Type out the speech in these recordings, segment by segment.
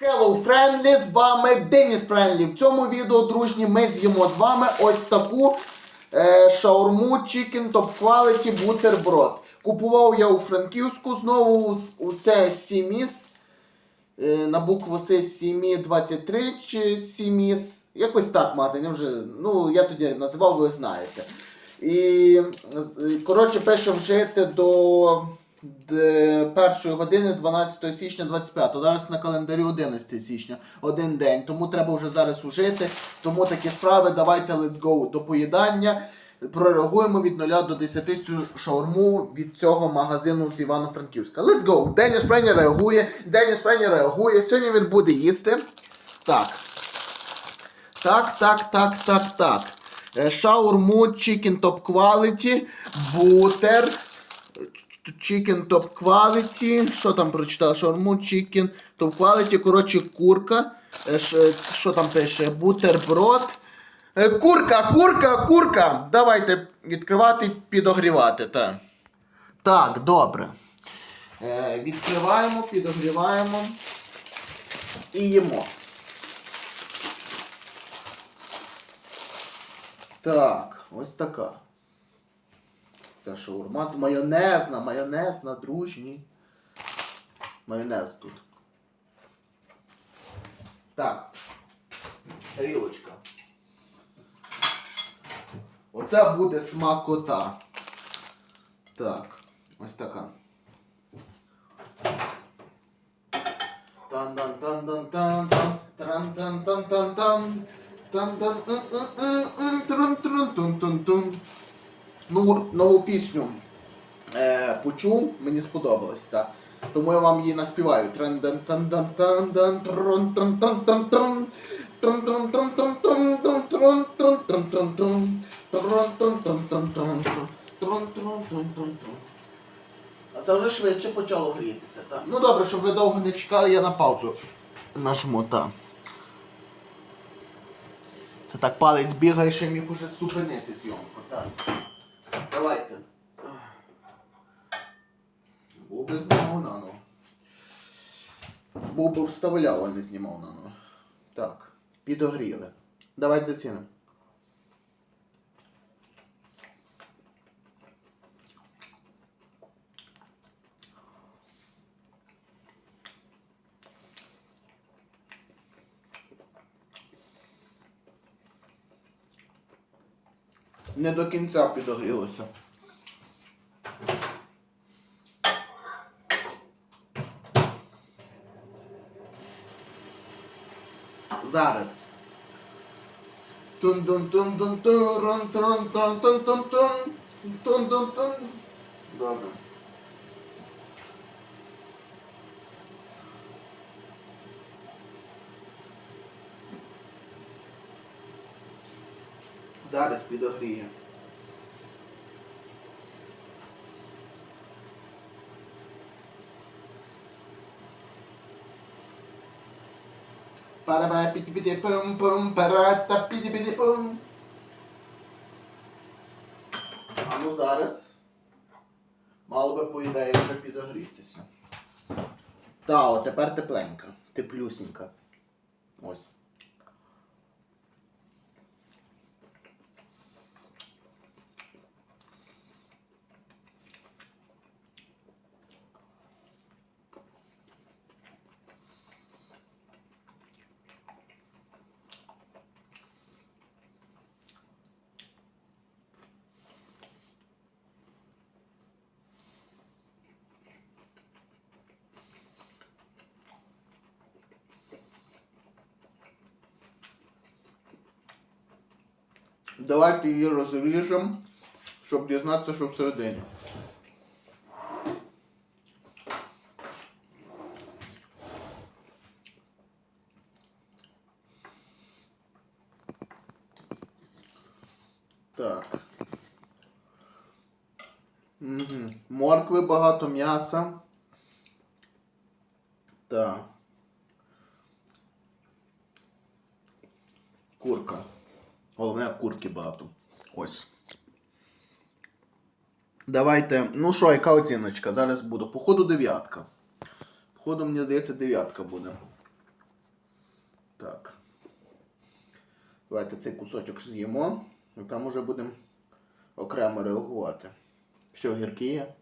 Hello, Friendly, з вами Деніс Френлі. В цьому відео, дружні, ми з'їмо з вами ось таку е, шаурму Chicken Top Quality бутерброд. Купував я у Франківську знову у це Сіміс. Е, на букву С Сімі 23 чи Сіміс. Якось так магазин, я вже, ну, я тоді називав, ви знаєте. І, коротше, пише вжити до першої години 12 січня 25. Зараз на календарі 11 січня, один день. Тому треба вже зараз ужити. Тому такі справи. Давайте let's go до поїдання. Прореагуємо від 0 до 10 цю шаурму від цього магазину з Івано-Франківська. Let's go! Деніс Прені реагує. Деніс Прені реагує. Сьогодні він буде їсти. Так. Так, так, так, так, так. Е, Шаурму Chicken Top Quality, бутер. Chicken Top Quality. Що там прочитав? Шаурму Chicken Top Quality. Коротше, курка. Е, Що там пише? Бутерброд. Е, Курка, курка, курка. Давайте відкривати, підогрівати. Так, так добре. Е, Відкриваємо, підогріваємо і їмо. Так, ось така. Це шаурма з майонезна, майонезна, дружні. Майонез тут. Так. Тарілочка. Оце буде смакота. Так, ось така. Тан-дан-тан-дан-тан-тан, таран-тан-тан-тан-тан, тан-тан-м-м-м-м, трун-трун-тун-тун-тун. Нову, нову пісню е, почув, мені сподобалось, так. Тому я вам її наспіваю. А це вже швидше почало грітися, так? Ну добре, щоб ви довго не чекали, я на паузу нажму, так. Це так палець бігає, що міг уже зупинити зйомку, так. Давайте. Був би знімав нано. Би вставляв, а не знімав нано. Так, підогріли. Давайте зацінимо. Не до кінця підогрілося. Зараз. тун тун тун Зараз підогріє. Параба піті піті пум пум парата піті піті пум. А ну зараз. Мало би по ідеї вже підогрітися. Та, о, тепер тепленька, теплюсінька. Ось. Давайте її розріжемо, щоб дізнатися, що всередині. Так. Угу. Моркви багато м'яса. Так. Курка. Головне, курки багато. Ось. Давайте. Ну що, яка оціночка? Зараз буду. Походу дев'ятка. Походу, мені здається, дев'ятка буде. Так. Давайте цей кусочок з'їмо, і там уже будемо окремо реагувати. Що, гіркі є?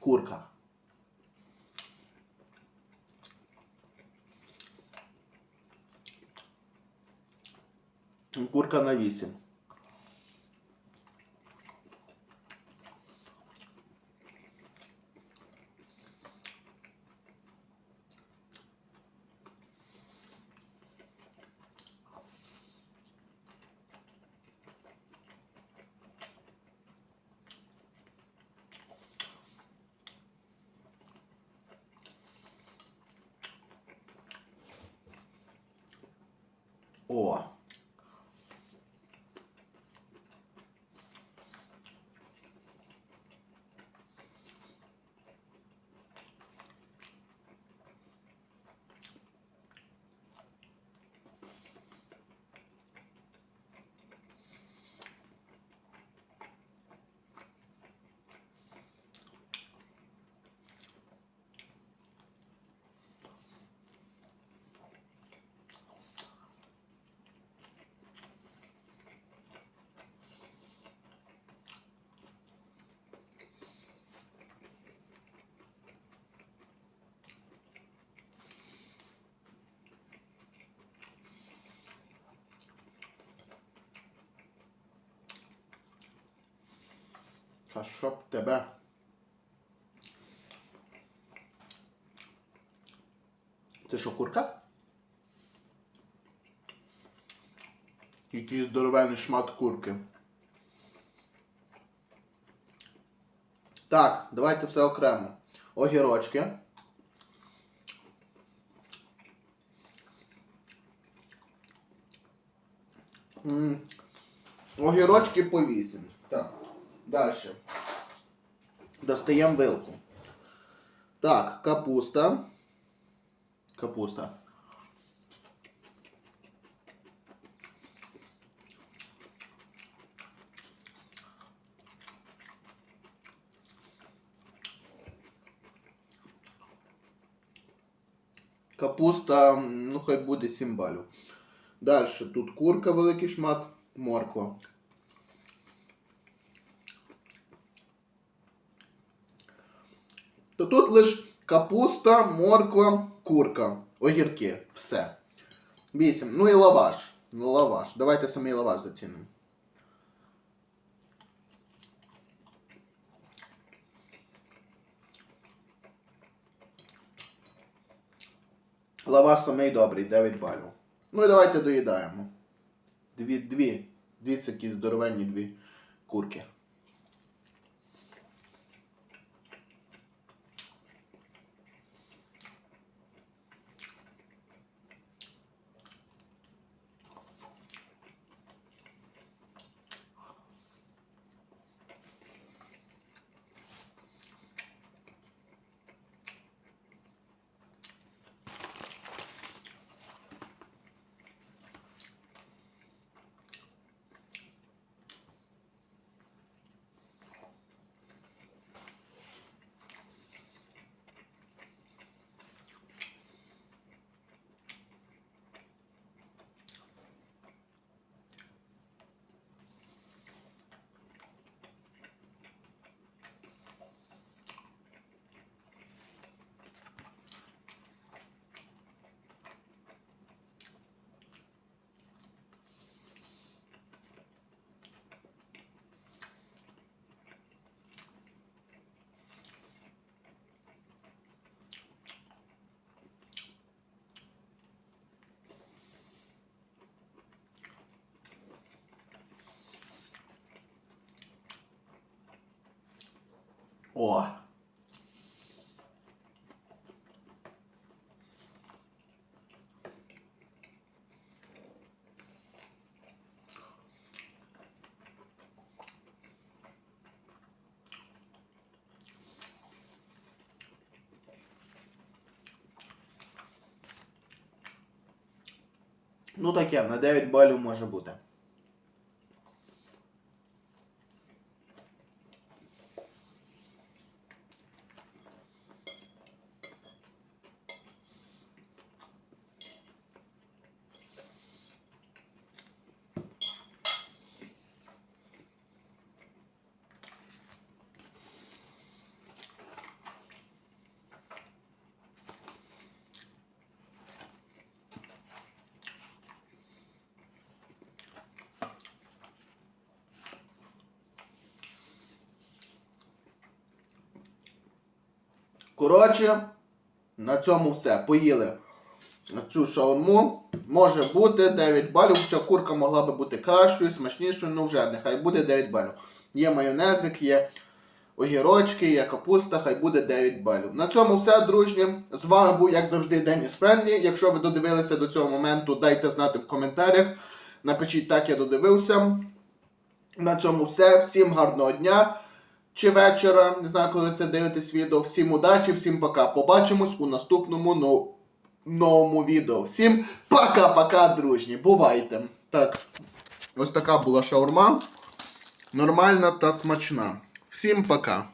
Курка. Курка на 8. О. Б тебе? Ти що, курка? Який здоровенний шмат курки. Так, давайте все окремо. Огірочки. Огірочки по 8. Так. Далі. Достаємо вилку. Так, капуста. Капуста. Капуста, м, ну хай буде 7 балів. Далі тут курка, великий шмат, морква. То тут лише капуста, морква, курка, огірки. Все. 8. Ну і лаваш. Лаваш. Давайте самий лаваш зацінимо. Лаваш самий добрий, 9 балів. Ну і давайте доїдаємо. Дві, дві. Дві це такі здоровенні дві курки. О! Ну таке, на 9 балів може бути. Коротше, на цьому все. Поїли цю шаурму. Може бути 9 балів, хоча курка могла би бути кращою, смачнішою, ну вже нехай буде 9 балів. Є майонезик, є огірочки, є капуста, хай буде 9 балів. На цьому все, дружні. З вами був, як завжди, Деніс Френлі. Якщо ви додивилися до цього моменту, дайте знати в коментарях. Напишіть так, я додивився. На цьому все. Всім гарного дня чи вечора. Не знаю, коли ви це дивитесь відео. Всім удачі, всім пока. Побачимось у наступному нов... новому відео. Всім пока-пока, дружні. Бувайте. Так. Ось така була шаурма. Нормальна та смачна. Всім пока.